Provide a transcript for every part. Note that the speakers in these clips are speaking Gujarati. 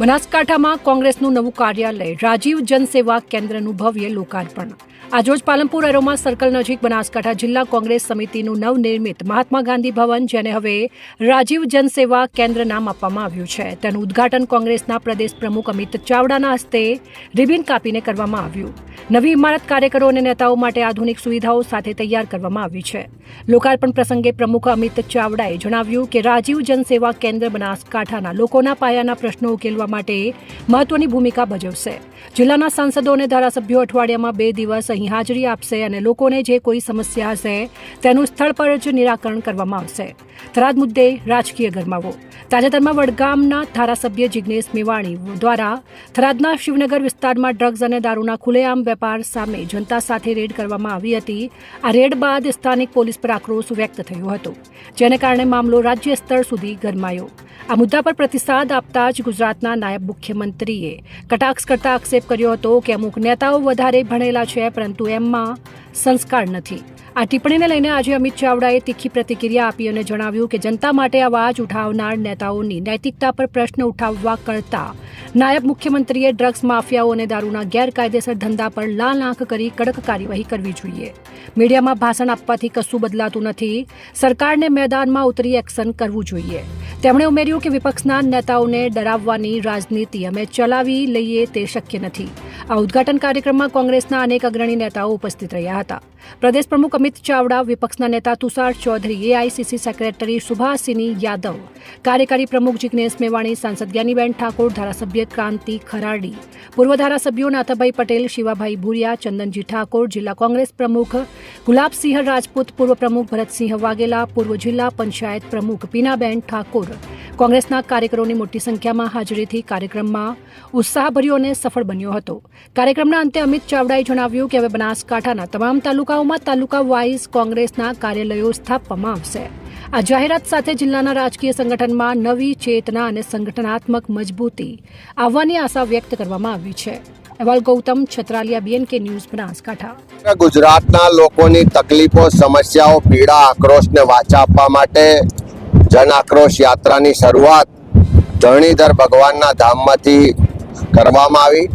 બનાસકાંઠામાં કોંગ્રેસનું નવું કાર્યાલય, રાજીવ જનસેવા કેન્દ્રનું ભવ્ય લોકાર્પણ. આજરોજ પાલનપુર એરોમા સર્કલ નજીક બનાસકાંઠા જિલ્લા કોંગ્રેસ સમિતિનું નવનિર્મિત મહાત્મા ગાંધી ભવન, જેને હવે રાજીવ જનસેવા કેન્દ્ર નામ આપવામાં આવ્યું છે. તેનું ઉદ્ઘાટન કોંગ્રેસના પ્રદેશ પ્રમુખ અમિત ચાવડાના હસ્તે રિબિન કાપીને કરવામાં આવ્યું. નવી ઇમારત કાર્યકરો અને નેતાઓ માટે આધુનિક સુવિધાઓ સાથે તૈયાર કરવામાં આવી છે. લોકાર્પણ પ્રસંગે પ્રમુખ અમિત ચાવડાએ જણાવ્યું કે રાજીવ જનસેવા કેન્દ્ર બનાસકાંઠાના લોકોના પાયાના પ્રશ્નો ઉકેલવા માટે મહત્વની ભૂમિકા ભજવશે. જિલ્લાના સાંસદો અને ધારાસભ્યો અઠવાડિયામાં બે દિવસ અહીં હાજરી આપશે અને લોકોને જે કોઈ સમસ્યા હશે તેનું સ્થળ પર જ નિરાકરણ કરવામાં આવશે. થરાદ મુદ્દે રાજકીય ગરમાવો. તાજેતરમાં વડગામના ધારાસભ્ય જિજ્ઞેશ મેવાણી દ્વારા થરાદના શિવનગર વિસ્તારમાં ડ્રગ્સ અને દારૂના ખુલ્લેઆમ વેપાર સામે જનતા સાથે રેડ કરવામાં આવી હતી. આ રેડ બાદ સ્થાનિક પોલીસ પર આક્રોશ વ્યક્ત થયો હતો, જેને કારણે મામલો રાજ્ય સ્તર સુધી ગરમાયો. આ મુદ્દા પર પ્રતિસાદ આપતા જ ગુજરાતના નાયબ મુખ્યમંત્રીએ કટાક્ષ કરતા આક્ષેપ કર્યો હતો કે અમુક નેતાઓ વધારે ભણેલા છે, પરંતુ એમમાં સંસ્કાર નથી. આ ટિપ્પણીને લઈને આજે અમિત ચાવડાએ તીખી પ્રતિક્રિયા આપી અને જણાવ્યું કે જનતા માટે અવાજ ઉઠાવનાર નેતાઓની નૈતિકતા પર પ્રશ્ન ઉઠાવવા કરતા નાયબ મુખ્યમંત્રીએ ડ્રગ્સ માફિયાઓ અને દારૂના ગેરકાયદેસર ધંધા પર લાલ આંખ કરી કડક કાર્યવાહી કરવી જોઈએ. મીડિયામાં ભાષણ આપવાથી કશું બદલાતું નથી. સરકારને મેદાનમાં ઉતરી એક્શન કરવું જોઈએ. તેમણે ઉમેર્યું કે વિપક્ષના નેતાઓને ડરાવવાની રાજનીતિ અમે ચલાવી લઈએ તે શક્ય નથી. આ ઉદ્ઘાટન કાર્યક્રમમાં કોંગ્રેસના અનેક અગ્રણી નેતાઓ ઉપસ્થિત રહ્યા હતા. પ્રદેશ પ્રમુખ અમિત ચાવડા, વિપક્ષના નેતા તુષાર ચૌધરી એઆઈસીસી સેક્રેટરી સુભાષિની યાદવ, કાર્યકારી પ્રમુખ જિગ્નેશ મેવાણી, સાંસદ જ્ઞાનીબેન ઠાકોર, ધારાસભ્ય ક્રાંતિ ખરાડી, પૂર્વ ધારાસભ્યો નાથાભાઈ પટેલ, શિવાભાઈ ભુરિયા, ચંદનજી ઠાકોર, જિલ્લા કોંગ્રેસ પ્રમુખ ગુલાબસિંહ રાજપૂત, પૂર્વ પ્રમુખ ભરતસિંહ વાઘેલા, પૂર્વ જિલ્લા પંચાયત પ્રમુખ પીનાબેન ઠાકોર કોંગ્રેસના કાર્યકરોની મોટી સંખ્યામાં હાજરીથી કાર્યક્રમમાં ઉત્સાહભર્યો અને સફળ બન્યો હતો. કાર્યક્રમના અંતે અમિત ચાવડાએ જણાવ્યું કે હવે બનાસકાંઠાના તમામ તાલુકાઓમાં તાલુકા વાઇઝ કોંગ્રેસના કાર્યાલયો સ્થાપવામાં આવશે. આ જાહેરાત સાથે જિલ્લાના રાજકીય સંગઠનમાં નવી ચેતના અને સંગઠનાત્મક મજબૂતી આવવાની આશા વ્યક્ત કરવામાં આવી છે. અહેવાલ ગૌતમ છત્રાલિયા બીએનકે ન્યૂઝ બનાસકાંઠા. ગુજરાતના લોકોની તકલીફો, સમસ્યાઓ, પીડા, આક્રોશને વાચા આપવા માટે જન આક્રોશ યાત્રાની શરૂઆત ધરણીધર ભગવાનના ધામમાંથી કરવામાં આવી.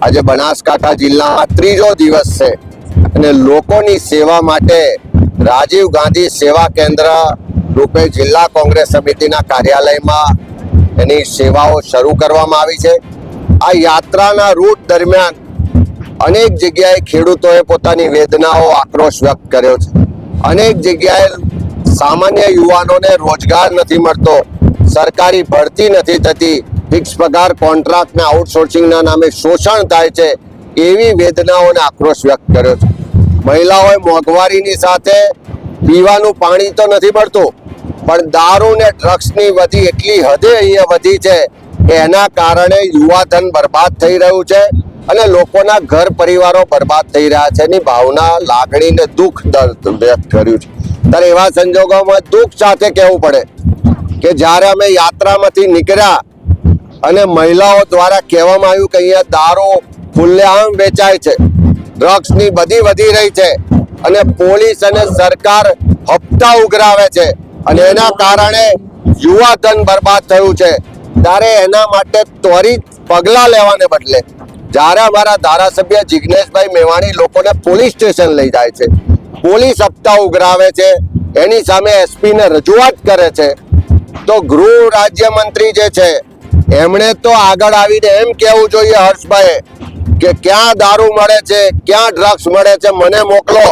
આજે બનાસકાંઠા જિલ્લામાં ત્રીજો દિવસ છે અને લોકોની સેવા માટે રાજીવ ગાંધી સેવા કેન્દ્ર રૂપે જિલ્લા કોંગ્રેસ સમિતિના કાર્યાલયમાં એની સેવાઓ શરૂ કરવામાં આવી છે. આ યાત્રાના રૂટ દરમિયાન અનેક જગ્યાએ ખેડૂતોએ પોતાની વેદનાઓ આક્રોશ વ્યક્ત કર્યો છે. અનેક જગ્યાએ સામાન્ય યુવાનોને રોજગાર નથી મળતો. સરકારી ભરતી નથી થતી. ફિક્સ પગાર, કોન્ટ્રાક્ટ ને આઉટસોર્સિંગના નામે શોષણ થાય છે. એવી વેદનાઓને આક્રોશ વ્યક્ત કર્યો છે. મહિલાઓએ મોંઘવારીની સાથે પીવાનું પાણી તો નથી મળતું, પણ દારૂ ને ડ્રગ્સની વધી એટલી હદે અહીંયા વધી છે કે એના કારણે યુવાધન બરબાદ થઈ રહ્યું છે અને લોકોના ઘર પરિવારો બરબાદ થઈ રહ્યા છે. એની ભાવના લાગણીને દુઃખ દર્દ વ્યક્ત કર્યું છે. ત્યારે એવા સંજોગોમાં દુઃખ સાથે કહેવું પડે કે જ્યારે અમે યાત્રામાંથી નીકળ્યા અને મહિલાઓ દ્વારા કહેવામાં આવ્યું કે અહીંયા દારૂ ખુલ્લેઆમ વેચાય છે ડ્રગ્સની બધી વધી રહી છે અને પોલીસ અને સરકાર હપ્તા ઉઘરાવે છે અને એના કારણે યુવા ધન બરબાદ થયું છે, ત્યારે એના માટે ત્વરિત પગલાં લેવાને બદલે જ્યારે અમારા ધારાસભ્ય જિગ્નેશભાઈ મેવાણી લોકોને પોલીસ સ્ટેશન લઈ જાય છે પોલીસ હપ્તા ઉઘરાવે છે. એની સામે એસપીને રજૂઆત કરે છે. તો ગૃહ રાજ્યમંત્રી જે છે, એમણે તો આગળ આવીને એમ કહેવું જોઈએ હર્ષભાઈ કે ક્યાં દારૂ મળે છે, ક્યાં ડ્રગ્સ મળે છે, મને મોકલો.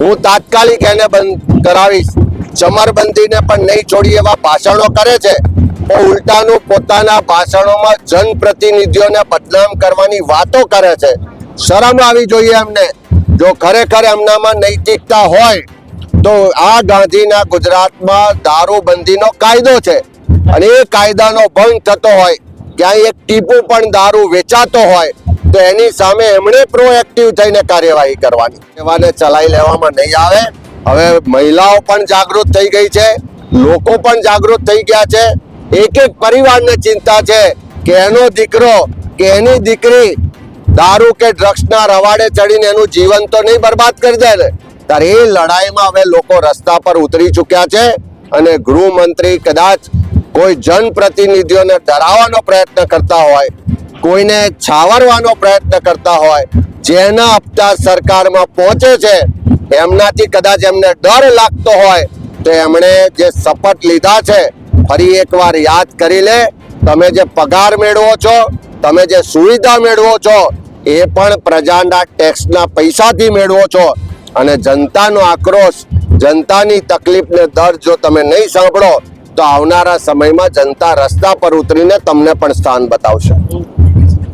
હું તાત્કાલિક એને બંધ કરાવીશ. ચમરબંધીને પણ નહીં છોડી એવા ભાષણો કરે છે. તો ઉલટાનું પોતાના ભાષણોમાં જનપ્રતિનિધિઓને બદનામ કરવાની વાતો કરે છે. શરમ આવી જોઈએ એમને. જો ખરેખર એમનામાં નૈતિકતા હોય, તો આ ગાંધીના ગુજરાતમાં દારૂબંધીનો કાયદો છે. અને એ કાયદાનો ભંગ થતો હોય, ક્યાંય એક ટીપું પણ દારૂ વેચાતો હોય, તો એની સામે એમણે પ્રોએક્ટિવ થઈને કાર્યવાહી કરવાની. સેવાને ચલાવી લેવામાં નહીં આવે. હવે મહિલાઓ પણ જાગૃત થઈ ગઈ છે. લોકો પણ જાગૃત થઈ ગયા છે. એક એક પરિવારને ચિંતા છે કે એનો દીકરો કે એની દીકરી દારૂ કે ડ્રગ્સના રવાડે ચડીને એનું જીવન તો નહીં બરબાદ કરી દે ને. ત્યારે એ લડાઈમાં હવે લોકો રસ્તા પર ઉતરી ચૂક્યા છે અને ગૃહમંત્રી કદાચ કોઈ જનપ્રતિનિધિઓને ડરાવવાનો પ્રયત્ન કરતા હોય, કોઈને છાવરવાનો પ્રયત્ન કરતા હોય, જેના હપ્તા સરકારમાં પહોંચે છે, એમનાથી કદાચ એમને ડર લાગતો હોય, તો એમણે જે શપથ લીધા છે, ફરી એકવાર યાદ કરી લે. તમે જે પગાર મેળવો છો, તમે જે સુવિધા મેળવો છો એ પણ પ્રજાના ટેક્સના પૈસાથી મેળવો છો. અને જનતાનો આક્રોશ, જનતાની તકલીફને દર્દ જો તમે નહીં સાંભળો, તો આવનારા સમયમાં જનતા રસ્તા પર ઉતરીને તમને પણ સ્થાન બતાવશે.